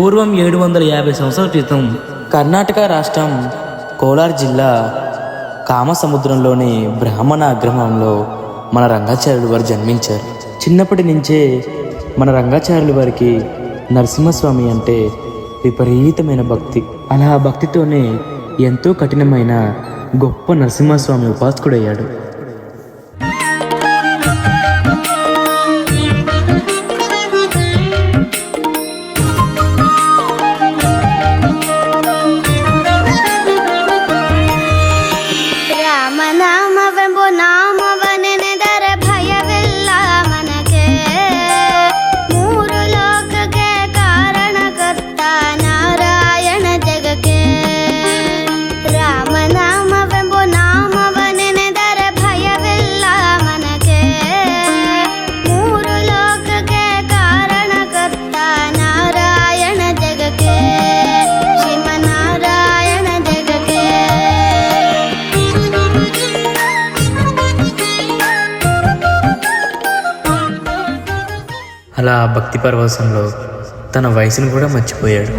పూర్వం ఏడు వందల యాభై సంవత్సరాల క్రితం కర్ణాటక రాష్ట్రం కోలార్ జిల్లా కామసముద్రంలోని బ్రాహ్మణ అగ్రహంలో మన రంగాచార్యులు వారు జన్మించారు. చిన్నప్పటి నుంచే మన రంగాచార్యులు వారికి నరసింహస్వామి అంటే విపరీతమైన భక్తి. అలా ఆ భక్తితోనే ఎంతో కఠినమైన గొప్ప నరసింహస్వామి ఉపాసకుడయ్యాడు. అలా భక్తి పరవశంలో తన వయసును కూడా మర్చిపోయాడు.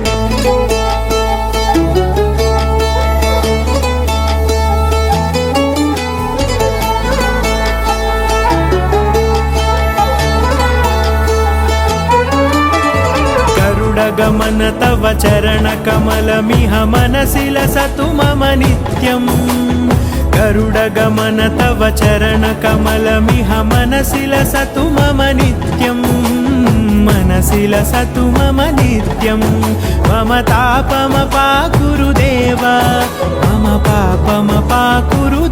గమన తవ చరణ కమలమిహ మనసిల సతు మమ నిత్యం. गरुडगमन तव चरणकमलमिह मनसि लसतु मम नित्यम् मनसि लसतु मम नित्यं मम तापमपाकुरुदेव मम पापमपाकुरुदेव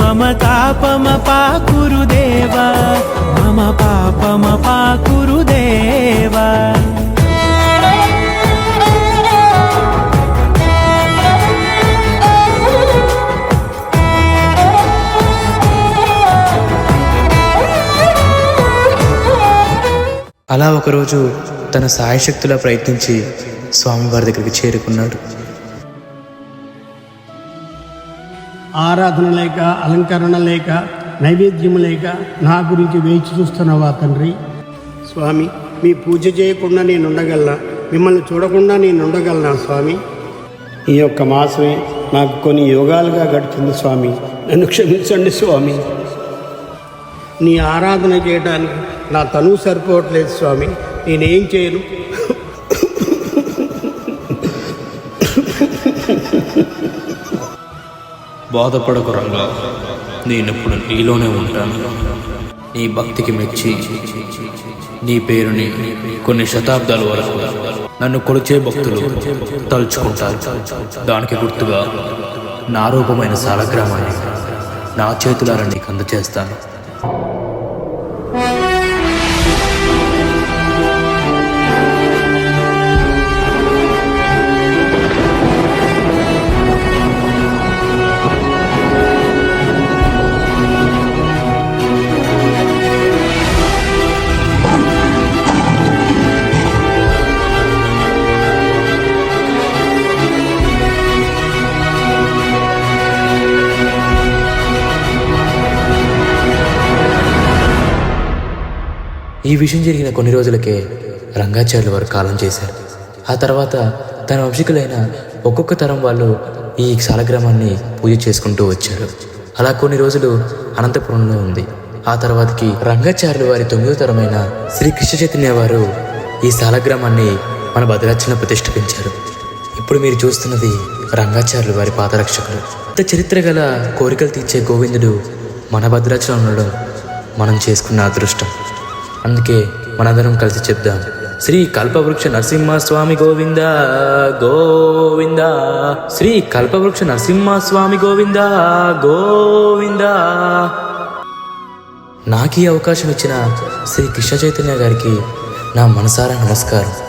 मम तापमपाकुरुदेव అలా ఒకరోజు తన సాయశక్తులా ప్రయత్నించి స్వామివారి దగ్గరికి చేరుకున్నాడు. ఆరాధన లేక అలంకరణ లేక నైవేద్యం లేక నా గురించి వేచి చూస్తున్నావా తండ్రి? స్వామి మీ పూజ చేయకుండా నేను ఉండగలనా మిమ్మల్ని చూడకుండా నేను ఉండగలనా స్వామి? ఈ యొక్క మాసమే నాకు కొన్ని యోగాలుగా గడిచింది స్వామి. నన్ను క్షమించండి స్వామి. నీ ఆరాధన చేయడానికి నా తను సరిపోవట్లేదు స్వామి. నేనేం చేయను? బాధపడకు రంగా. నేనెప్పుడు నీలోనే ఉంటాను. నీ భక్తికి మెచ్చి నీ పేరుని కొన్ని శతాబ్దాల వరకు నన్ను కొలిచే భక్తులు తలుచుకుంటారు. దానికి గుర్తుగా నా రూపమైన సాలగ్రామాన్ని నా చేతులారా నీకు అందచేస్తాను. Thank you. ఈ విషయం జరిగిన కొన్ని రోజులకే రంగాచార్యులు వారు కాలం చేశారు. ఆ తర్వాత తన వంశీకులైన ఒక్కొక్క తరం వాళ్ళు ఈ సాలగ్రామాన్ని పూజ చేసుకుంటూ వచ్చారు. అలా కొన్ని రోజులు అనంతపురంలో ఉంది. ఆ తర్వాతకి రంగాచార్యులు వారి తొమ్మిదో తరమైన శ్రీ కృష్ణ చైతన్య వారు ఈ సాలగ్రామాన్ని మన భద్రాచలం ప్రతిష్ఠించారు. ఇప్పుడు మీరు చూస్తున్నది రంగాచార్యులు వారి పాదరక్షకులు. ఇంత చరిత్ర గల కోరికలు తీర్చే గోవిందుడు మన భద్రాచలం ఉండడం మనం చేసుకున్న అదృష్టం. అందుకే మనందరం కలిసి చెప్దాం. శ్రీ కల్పవృక్ష నరసింహస్వామి గోవింద గోవింద. శ్రీ కల్పవృక్ష నరసింహస్వామి గోవింద గోవింద. నాకు ఈ అవకాశం ఇచ్చిన శ్రీ కృష్ణ చైతన్య గారికి నా మనసారా నమస్కారం.